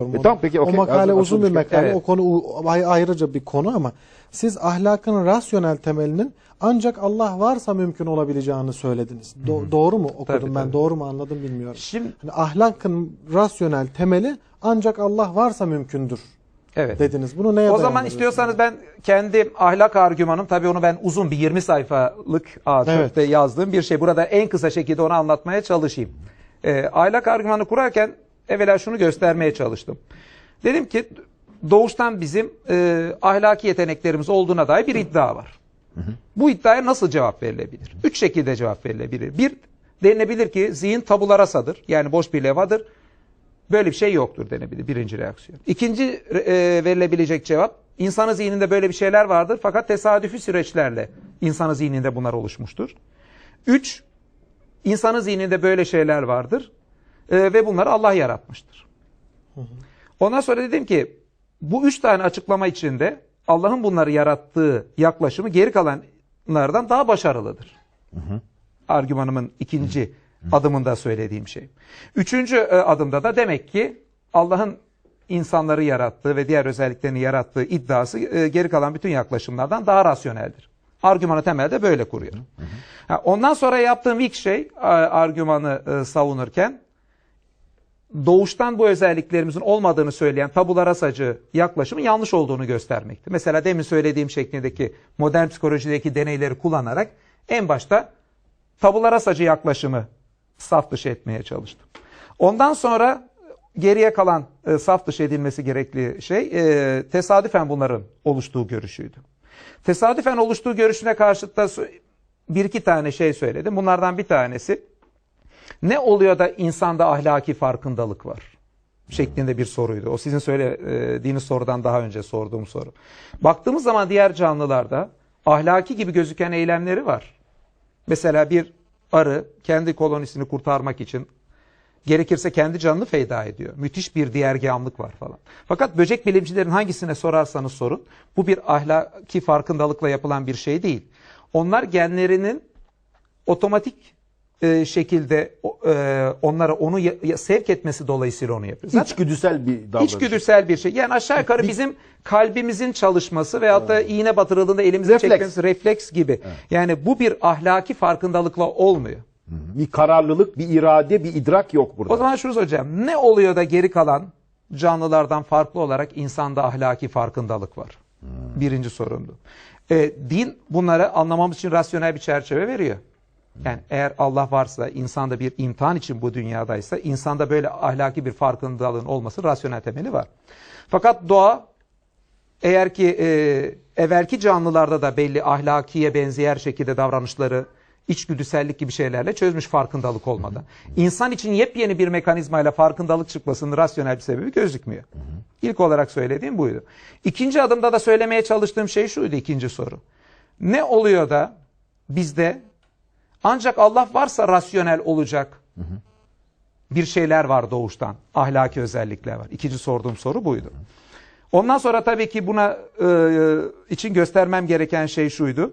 E, tamam peki o okey. makale Hazır- uzun bir makale. Evet. O konu ayrıca bir konu ama siz ahlakın rasyonel temelinin ancak Allah varsa mümkün olabileceğini söylediniz. Do- doğru mu okudum Tabii, ben? tabii. Doğru mu anladım bilmiyorum. Şimdi Hani ahlakın rasyonel temeli ancak Allah varsa mümkündür evet. dediniz. Bunu neye O zaman istiyorsanız ben kendi ahlak argümanım tabii onu ben uzun bir 20 sayfalık A4'te Evet. yazdığım bir şey. Burada en kısa şekilde onu anlatmaya çalışayım. Ee, ahlak argümanı kurarken evvela şunu göstermeye çalıştım. Dedim ki doğuştan bizim e, ahlaki yeteneklerimiz olduğuna dair bir iddia var. Bu iddiaya nasıl cevap verilebilir? Üç şekilde cevap verilebilir. Bir, denilebilir ki zihin tabulara sadır. Yani boş bir levadır. Böyle bir şey yoktur denebilir birinci reaksiyon. İkinci e, verilebilecek cevap insanın zihninde böyle bir şeyler vardır fakat tesadüfi süreçlerle insanın zihninde bunlar oluşmuştur. Üç, insanın zihninde böyle şeyler vardır e, ve bunları Allah yaratmıştır. Ondan sonra dedim ki bu üç tane açıklama içinde Allah'ın bunları yarattığı yaklaşımı geri kalanlardan daha başarılıdır argümanımın ikinci adımında söylediğim şey. Üçüncü e, adımda da demek ki Allah'ın insanları yarattığı ve diğer özelliklerini yarattığı iddiası e, geri kalan bütün yaklaşımlardan daha rasyoneldir. Argümanı temelde böyle kuruyor. Ha, ondan sonra yaptığım ilk şey argümanı e, savunurken doğuştan bu özelliklerimizin olmadığını söyleyen tabulara sacı yaklaşımın yanlış olduğunu göstermekti. Mesela demin söylediğim şeklindeki modern psikolojideki deneyleri kullanarak en başta tabulara sacı yaklaşımı saf dışı etmeye çalıştım. Ondan sonra geriye kalan e, saf dışı edilmesi gerekli şey e, tesadüfen bunların oluştuğu görüşüydü. Tesadüfen oluştuğu görüşüne karşıt da bir iki tane şey söyledim. Bunlardan bir tanesi ne oluyor da insanda ahlaki farkındalık var? Şeklinde bir soruydu. O sizin söylediğiniz sorudan daha önce sorduğum soru. Baktığımız zaman diğer canlılarda ahlaki gibi gözüken eylemleri var. Mesela bir arı kendi kolonisini kurtarmak için gerekirse kendi canını feda ediyor. Müthiş bir diğergâmlık var falan. Fakat böcek bilimcilerin hangisine sorarsanız sorun bu bir ahlaki farkındalıkla yapılan bir şey değil. Onlar genlerinin otomatik e, şekilde e, onlara onu ya- ya- sevk etmesi dolayısıyla onu yapıyor. Zaten İçgüdüsel bir davranış. içgüdüsel bir şey. Yani aşağı yukarı bizim kalbimizin çalışması veyahut da iğne batırıldığında elimizin Refleks. çekmesi refleks gibi. Yani bu bir ahlaki farkındalıkla olmuyor. Bir kararlılık, bir irade, bir idrak yok burada. O zaman şunu soracağım. Ne oluyor da geri kalan canlılardan farklı olarak insanda ahlaki farkındalık var? Birinci sorumdu. E, din bunları anlamamız için rasyonel bir çerçeve veriyor. Yani eğer Allah varsa, insanda bir imtihan için bu dünyadaysa, insanda böyle ahlaki bir farkındalığın olması rasyonel temeli var. Fakat doğa eğer ki e, evvelki canlılarda da belli ahlakiye benzeyer şekilde davranışları içgüdüsellik gibi şeylerle çözmüş farkındalık olmadan. İnsan için yepyeni bir mekanizmayla farkındalık çıkmasının rasyonel bir sebebi gözükmüyor. İlk olarak söylediğim buydu. İkinci adımda da söylemeye çalıştığım şey şuydu ikinci soru. Ne oluyor da bizde ancak Allah varsa rasyonel olacak bir şeyler var doğuştan. Ahlaki özellikler var. İkinci sorduğum soru buydu. Ondan sonra tabii ki buna e, için göstermem gereken şey şuydu.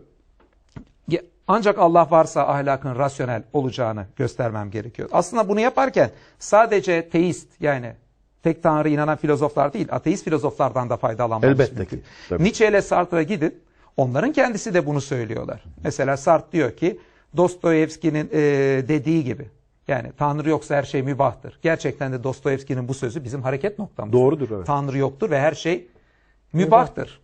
Ancak Allah varsa ahlakın rasyonel olacağını göstermem gerekiyor. Aslında bunu yaparken sadece teist yani tek tanrı inanan filozoflar değil ateist filozoflardan da faydalanmamız Elbette mümkün. ki, tabii. Nietzsche ile Sartre'a gidin onların kendisi de bunu söylüyorlar. Mesela Sartre diyor ki Dostoyevski'nin e, dediği gibi yani Tanrı yoksa her şey mübahtır. Gerçekten de Dostoyevski'nin bu sözü bizim hareket noktamız. Doğrudur, evet. Tanrı yoktur ve her şey mübahtır.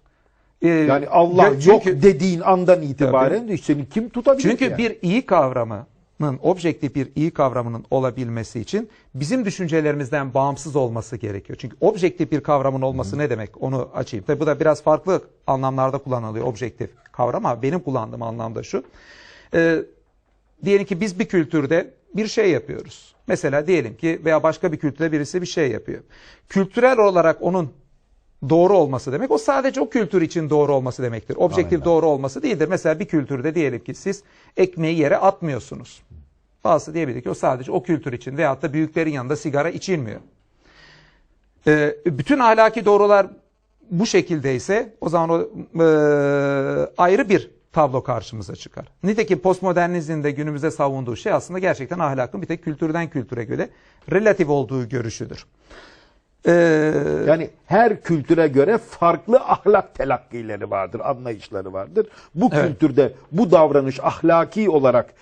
Ee, Yani Allah yok çünkü- dediğin andan itibaren de seni kim tutabilir çünkü yani? bir iyi kavramının, objektif bir iyi kavramının olabilmesi için bizim düşüncelerimizden bağımsız olması gerekiyor. Çünkü objektif bir kavramın olması ne demek? Onu açayım. Tabi bu da biraz farklı anlamlarda kullanılıyor objektif kavram ama benim kullandığım anlamda şu. Ee, diyelim ki biz bir kültürde bir şey yapıyoruz. Mesela diyelim ki veya başka bir kültürde birisi bir şey yapıyor. Kültürel olarak onun doğru olması demek o sadece o kültür için doğru olması demektir. Objektif doğru olması değildir. Mesela bir kültürde diyelim ki siz ekmeği yere atmıyorsunuz. Bazısı diyebilir ki o sadece o kültür için veyahut da büyüklerin yanında sigara içilmiyor. Ee, bütün ahlaki doğrular bu şekildeyse o zaman o e, ayrı bir tablo karşımıza çıkar. Nitekim postmodernizmin de günümüzde savunduğu şey aslında gerçekten ahlakın bir tek kültürden kültüre göre relatif olduğu görüşüdür. Ee, Yani her kültüre göre farklı ahlak telakkileri vardır, anlayışları vardır. Bu Evet. kültürde bu davranış ahlaki olarak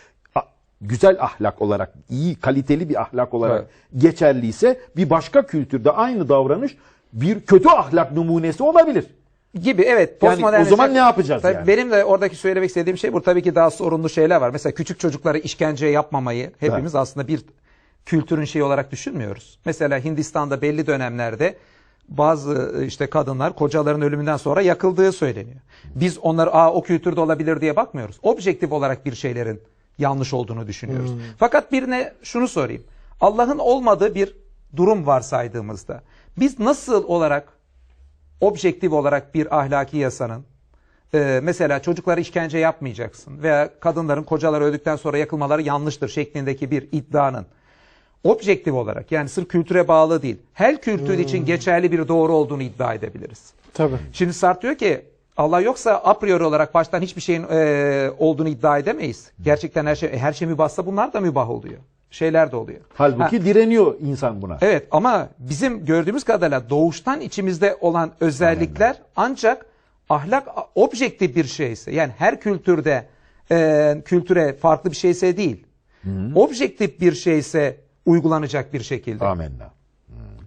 güzel ahlak olarak, iyi kaliteli bir ahlak olarak geçerliyse bir başka kültürde aynı davranış bir kötü ahlak numunesi olabilir. Gibi evet. Yani o zaman ne yapacağız Tabii yani? Benim de oradaki söylemek istediğim şey bu tabii ki daha sorunlu şeyler var. Mesela küçük çocuklara işkence yapmamayı hepimiz aslında bir kültürün şeyi olarak düşünmüyoruz. Mesela Hindistan'da belli dönemlerde bazı işte kadınlar kocaların ölümünden sonra yakıldığı söyleniyor. Biz onları Aa, o kültürde olabilir diye bakmıyoruz. Objektif olarak bir şeylerin yanlış olduğunu düşünüyoruz. Fakat birine şunu sorayım. Allah'ın olmadığı bir durum varsaydığımızda biz nasıl olarak objektif olarak bir ahlaki yasanın e, mesela çocuklara işkence yapmayacaksın veya kadınların kocaları öldükten sonra yakılmaları yanlıştır şeklindeki bir iddianın objektif olarak yani sırf kültüre bağlı değil her kültür için geçerli bir doğru olduğunu iddia edebiliriz. Tabii. Şimdi Sartre diyor ki Allah yoksa a priori olarak baştan hiçbir şeyin e, olduğunu iddia edemeyiz. Gerçekten her şey her şey mübahsa bunlar da mübah oluyor. Şeyler de oluyor. Halbuki direniyor insan buna. Evet ama bizim gördüğümüz kadarıyla doğuştan içimizde olan özellikler ancak ahlak objektif bir şeyse yani her kültürde e, kültüre farklı bir şeyse değil. Objektif bir şeyse uygulanacak bir şekilde. Amenna.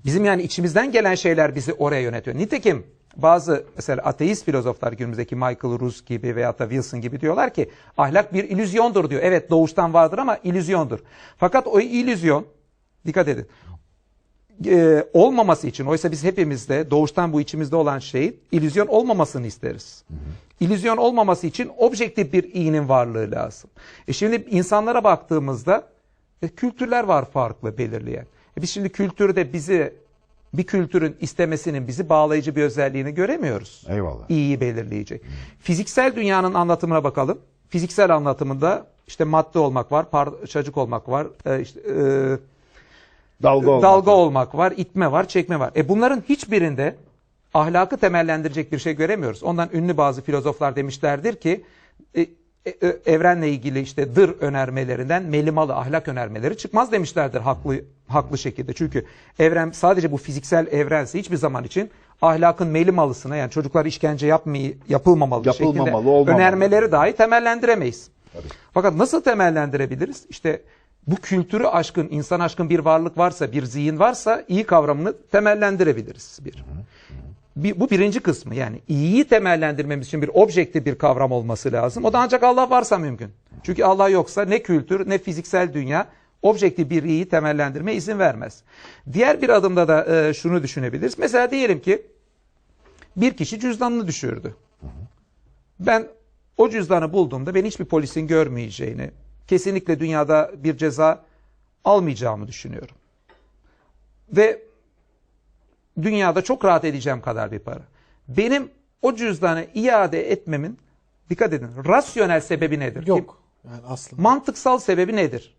Bizim yani içimizden gelen şeyler bizi oraya yönetiyor. Nitekim bazı mesela ateist filozoflar günümüzdeki Michael Ruse gibi veya da Wilson gibi diyorlar ki ahlak bir illüzyondur diyor. Evet doğuştan vardır ama illüzyondur. Fakat o illüzyon dikkat edin e, olmaması için oysa biz hepimizde doğuştan bu içimizde olan şeyin illüzyon olmamasını isteriz. İllüzyon olmaması için objektif bir iyinin varlığı lazım. E şimdi insanlara baktığımızda e, kültürler var farklı belirleyen. E biz şimdi kültürde bizi bir kültürün istemesinin bizi bağlayıcı bir özelliğini göremiyoruz. Eyvallah. İyiyi belirleyici. Fiziksel dünyanın anlatımına bakalım. Fiziksel anlatımında işte madde olmak var, parçacık olmak var, e, işte e, Dalga olmak. dalga olmak var, itme var, çekme var. E bunların hiçbirinde ahlakı temellendirecek bir şey göremiyoruz. Ondan ünlü bazı filozoflar demişlerdir ki e, e, e, evrenle ilgili işte dır önermelerinden melimalı ahlak önermeleri çıkmaz demişlerdir haklı haklı şekilde. Çünkü evren sadece bu fiziksel evrense hiçbir zaman için ahlakın melimalısına yani çocuklar işkence yapmayı yapılmamalı, Yapılmamalı, olmamalı. önermeleri dahi temellendiremeyiz. Fakat nasıl temellendirebiliriz? İşte bu kültürü aşkın, insan aşkın bir varlık varsa, bir zihin varsa iyi kavramını temellendirebiliriz. Bir. Bir- bu birinci kısmı yani iyiyi temellendirmemiz için bir objektif bir kavram olması lazım. O da ancak Allah varsa mümkün. Çünkü Allah yoksa ne kültür ne fiziksel dünya objektif bir iyiyi temellendirmeye izin vermez. Diğer bir adımda da e, şunu düşünebiliriz. Mesela diyelim ki bir kişi cüzdanını düşürdü. Ben o cüzdanı bulduğumda beni hiçbir polisin görmeyeceğini, kesinlikle dünyada bir ceza almayacağımı düşünüyorum. Ve dünyada çok rahat edeceğim kadar bir para. Benim o cüzdanı iade etmemin, dikkat edin, rasyonel sebebi nedir? Yok. Yani aslında Mantıksal sebebi nedir?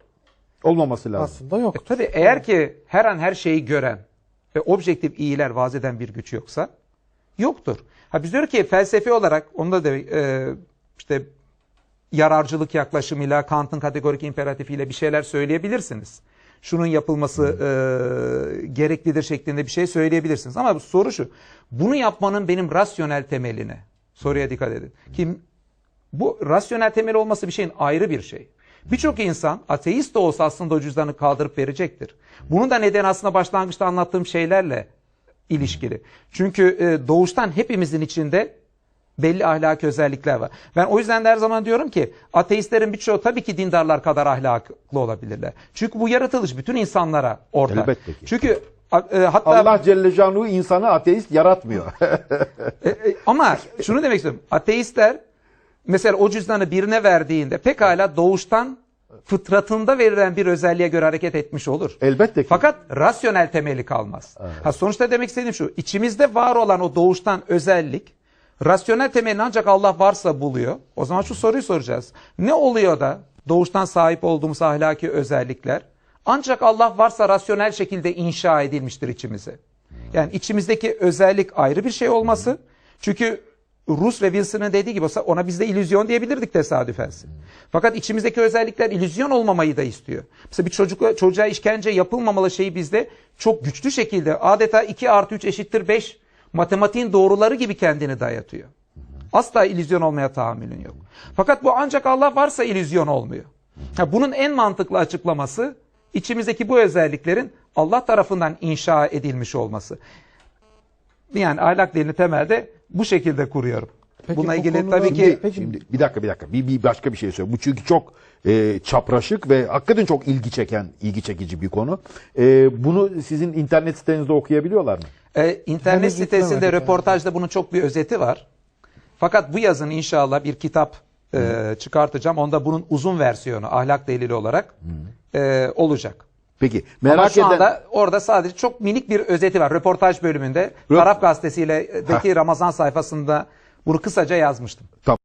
Olmaması lazım. aslında yok. E, tabii eğer ki her an her şeyi gören ve objektif iyiler vaaz eden bir güç yoksa yoktur. Ha biz diyor ki felsefi olarak onda da e, işte yararcılık yaklaşımıyla Kant'ın kategorik imperatifiyle bir şeyler söyleyebilirsiniz. Şunun yapılması e, gereklidir şeklinde bir şey söyleyebilirsiniz. Ama soru şu. Bunu yapmanın benim rasyonel temeline. Soruya dikkat edin. Kim bu rasyonel temel olması bir şeyin ayrı bir şey. Birçok insan ateist de olsa aslında o cüzdanı kaldırıp verecektir. Bunun da nedeni aslında başlangıçta anlattığım şeylerle ilişkili. Çünkü e, doğuştan hepimizin içinde belli ahlaki özellikler var. Ben o yüzden de her zaman diyorum ki ateistlerin birçoğu tabii ki dindarlar kadar ahlaklı olabilirler. Çünkü bu yaratılış bütün insanlara ortak. Elbette ki. Çünkü e, hatta Allah Celle Canuhu insanı ateist yaratmıyor. E, e, ama şunu demek istiyorum. Ateistler mesela o cüzdanı birine verdiğinde pekala doğuştan fıtratında verilen bir özelliğe göre hareket etmiş olur. Elbette ki. Fakat rasyonel temeli kalmaz. Ha, sonuçta demek istediğim şu. içimizde var olan o doğuştan özellik rasyonel temelini ancak Allah varsa buluyor. O zaman şu soruyu soracağız. Ne oluyor da doğuştan sahip olduğumuz ahlaki özellikler ancak Allah varsa rasyonel şekilde inşa edilmiştir içimize. Yani içimizdeki özellik ayrı bir şey olması. Çünkü Rus ve Wilson'ın dediği gibi olsa ona biz de illüzyon diyebilirdik tesadüfen. Fakat içimizdeki özellikler illüzyon olmamayı da istiyor. Mesela bir çocuk, çocuğa işkence yapılmamalı şeyi bizde çok güçlü şekilde adeta 2 artı 3 eşittir 5 matematiğin doğruları gibi kendini dayatıyor. Asla illüzyon olmaya tahammülün yok. Fakat bu ancak Allah varsa illüzyon olmuyor. Ha, bunun en mantıklı açıklaması içimizdeki bu özelliklerin Allah tarafından inşa edilmiş olması. Yani ahlak dilini temelde bu şekilde kuruyorum. Peki Bununla bu ilgili konuda- tabii Şimdi, ki Peki- şimdi bir dakika bir dakika bir, bir başka bir şey söyleyeyim. Bu çünkü çok e, çapraşık ve hakikaten çok ilgi çeken, ilgi çekici bir konu. E, bunu sizin internet sitenizde okuyabiliyorlar mı? e, internet Henüz sitesinde röportajda bunun çok bir özeti var. Fakat bu yazın inşallah bir kitap e, çıkartacağım. Onda bunun uzun versiyonu ahlak delili olarak e, olacak. Peki Ama merak şu eden anda orada sadece çok minik bir özeti var. Röportaj bölümünde Taraf Gazetesi'yle deki Ramazan sayfasında bunu kısaca yazmıştım. Tamam.